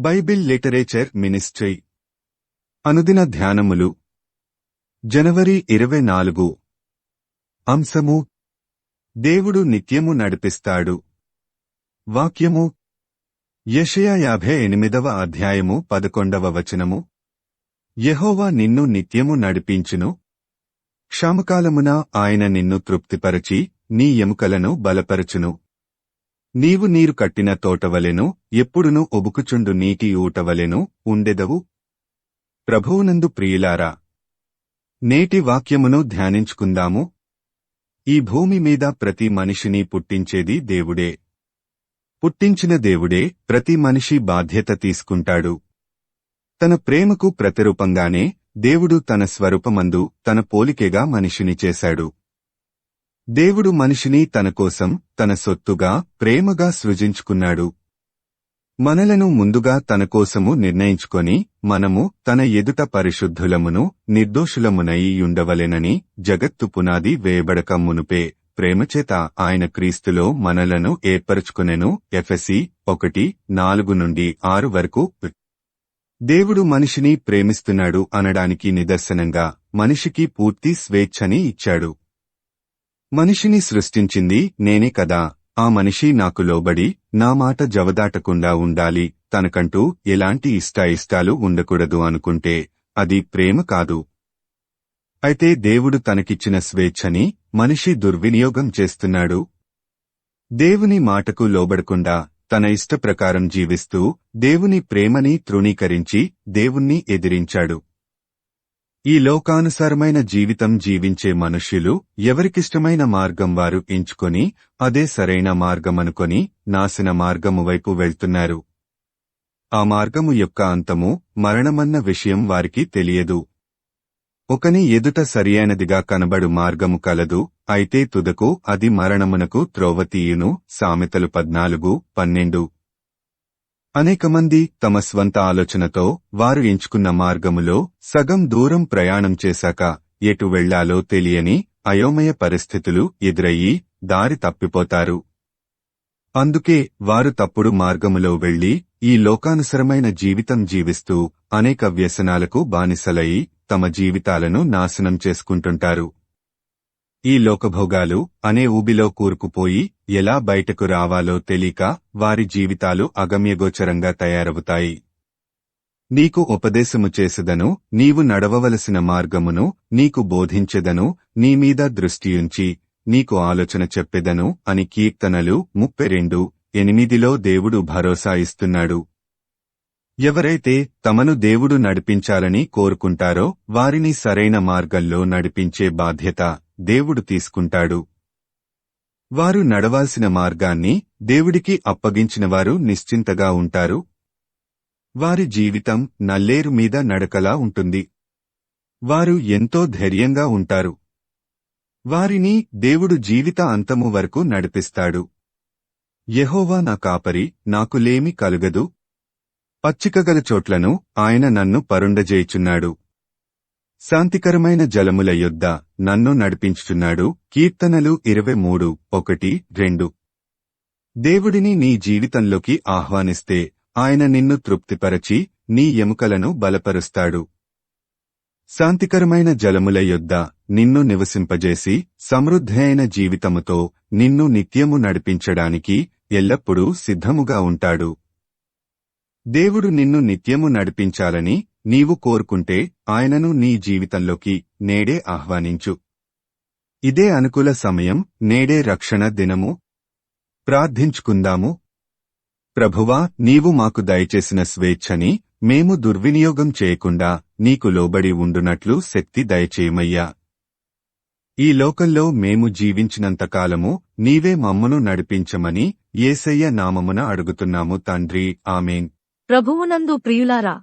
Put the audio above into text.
Bible literature ministry. అనుదిన ధ్యానములు. జనవరి ఇరవై నాలుగు. అంశము. దేవుడు నిత్యము నడిపిస్తాడు. వాక్యము. యషయా యాభై ఎనిమిదవ అధ్యాయము పదకొండవ వచనము. యెహోవా నిన్ను నిత్యము నడిపించును. క్షామకాలమున ఆయన నిన్ను తృప్తిపరచి నీ ఎముకలను బలపరచును. నీవు నీరు కట్టిన తోటవలెను ఎప్పుడునూ ఒబుకుచుండు నీటి ఊటవలెను ఉండెదవు? ప్రభువునందు ప్రియులారా నేటి వాక్యమును ధ్యానించుకుందాము. ఈ భూమి మీద ప్రతి మనిషిని పుట్టించేది దేవుడే. పుట్టించిన దేవుడే ప్రతి మనిషి బాధ్యత తీసుకుంటాడు. తన ప్రేమకు ప్రతిరూపంగానే దేవుడు తన స్వరూపమందు తన పోలికెగా మనిషిని చేశాడు. దేవుడు మనిషిని తనకోసం తన సొత్తుగా ప్రేమగా సృజించుకున్నాడు. మనలను ముందుగా తనకోసము నిర్ణయించుకొని మనము తన ఎదుట పరిశుద్ధులమును నిర్దోషులమునై ఉండవలెనని జగత్తు పునాది వేయబడక మునుపే ప్రేమచేత ఆయన క్రీస్తులో మనలను ఏర్పరచుకునెను ఎఫ్ఎసి ఒకటి నాలుగు నుండి ఆరు వరకు. దేవుడు మనిషిని ప్రేమిస్తున్నాడు అనడానికి నిదర్శనంగా మనిషికి పూర్తి స్వేచ్ఛని ఇచ్చాడు. మనిషిని సృష్టించింది నేనే కదా. ఆ మనిషి నాకు లోబడి నా మాట జవదాటకుండా ఉండాలి. తనకంటూ ఎలాంటి ఇష్టాయిష్టాలు ఉండకూడదు అనుకుంటే అది ప్రేమ కాదు. అయితే దేవుడు తనకిచ్చిన స్వేచ్ఛని మనిషి దుర్వినియోగం చేస్తున్నాడు. దేవుని మాటకు లోబడకుండా తన ఇష్టప్రకారం జీవిస్తూ దేవుని ప్రేమని తృణీకరించి దేవుణ్ణి ఎదిరించాడు. ఈ లోకానుసారమైన జీవితం జీవించే మనుష్యులు ఎవరికిష్టమైన మార్గం వారు ఎంచుకొని అదే సరైన మార్గమనుకొని నాశన మార్గము వైపు వెళ్తున్నారు. ఆ మార్గము యొక్క అంతము మరణమన్న విషయం వారికి తెలియదు. ఒకని ఎదుట సరియైనదిగా కనబడు మార్గము కలదు అయితే తుదకు అది మరణమునకు త్రోవతీయును సామెతలు పద్నాలుగు పన్నెండు. అనేక మంది తమ స్వంత ఆలోచనతో వారు ఎంచుకున్న మార్గములో సగం దూరం ప్రయాణం చేశాక ఎటు వెళ్ళాలో తెలియని అయోమయ పరిస్థితులు ఎదురయ్యి దారి తప్పిపోతారు. అందుకే వారు తప్పుడు మార్గములో వెళ్ళి ఈ లోకానుసరమైన జీవితం జీవిస్తూ అనేక వ్యసనాలకు బానిసలయి తమ జీవితాలను నాశనం చేసుకుంటుంటారు. ఈ లోకభోగాలు అనే ఊబిలో కూరుకుపోయి ఎలా బయటకు రావాలో తెలియక వారి జీవితాలు అగమ్యగోచరంగా తయారవుతాయి. నీకు ఉపదేశము చేసెదను నీవు నడవవలసిన మార్గమును నీకు బోధించెదను నీమీద దృష్టియుంచి నీకు ఆలోచన చెప్పెదను అని కీర్తనలు ముప్పై రెండు ఎనిమిదిలో దేవుడు భరోసా ఇస్తున్నాడు. ఎవరైతే తమను దేవుడు నడిపించాలని కోరుకుంటారో వారిని సరైన మార్గంలో నడిపించే బాధ్యత దేవుడు తీసుకుంటాడు. వారు నడవాల్సిన మార్గాన్ని దేవుడికి అప్పగించినవారు నిశ్చింతగా ఉంటారు. వారి జీవితం నల్లేరు మీద నడకలా ఉంటుంది. వారు ఎంతో ధైర్యంగా ఉంటారు. వారిని దేవుడు జీవిత అంతము వరకు నడిపిస్తాడు. యహోవా నా కాపరి నాకులేమి కలుగదు. పచ్చికగల చోట్లను ఆయన నన్ను పరుండజేయుచున్నాడు. శాంతికరమైన జలముల యొద్ద నన్ను నడిపించుచున్నాడు. కీర్తనలు ఇరవై మూడు ఒకటి రెండు. దేవుడిని నీ జీవితంలోకి ఆహ్వానిస్తే ఆయన నిన్ను తృప్తిపరచి నీ ఎముకలను బలపరుస్తాడు. శాంతికరమైన జలముల యొద్ద నిన్ను నివసింపజేసి సమృద్ధైన జీవితముతో నిన్ను నిత్యము నడిపించడానికి ఎల్లప్పుడూ సిద్ధముగా ఉంటాడు. దేవుడు నిన్ను నిత్యము నడిపించాలని నీవు కోరుకుంటే ఆయనను నీ జీవితంలోకి నేడే ఆహ్వానించు. ఇదే అనుకూల సమయం నేడే రక్షణ దినము. ప్రార్థించుకుందాము. ప్రభువా నీవు మాకు దయచేసిన స్వేచ్ఛని మేము దుర్వినియోగం చేయకుండా నీకు లోబడి ఉండునట్లు శక్తి దయచేయమయ్యా. ఈ లోకంలో మేము జీవించినంతకాలము నీవే మమ్మను నడిపించమని ఏసయ్య నామమున అడుగుతున్నాము తండ్రి ఆమెన్. ప్రభువునందు ప్రియులారా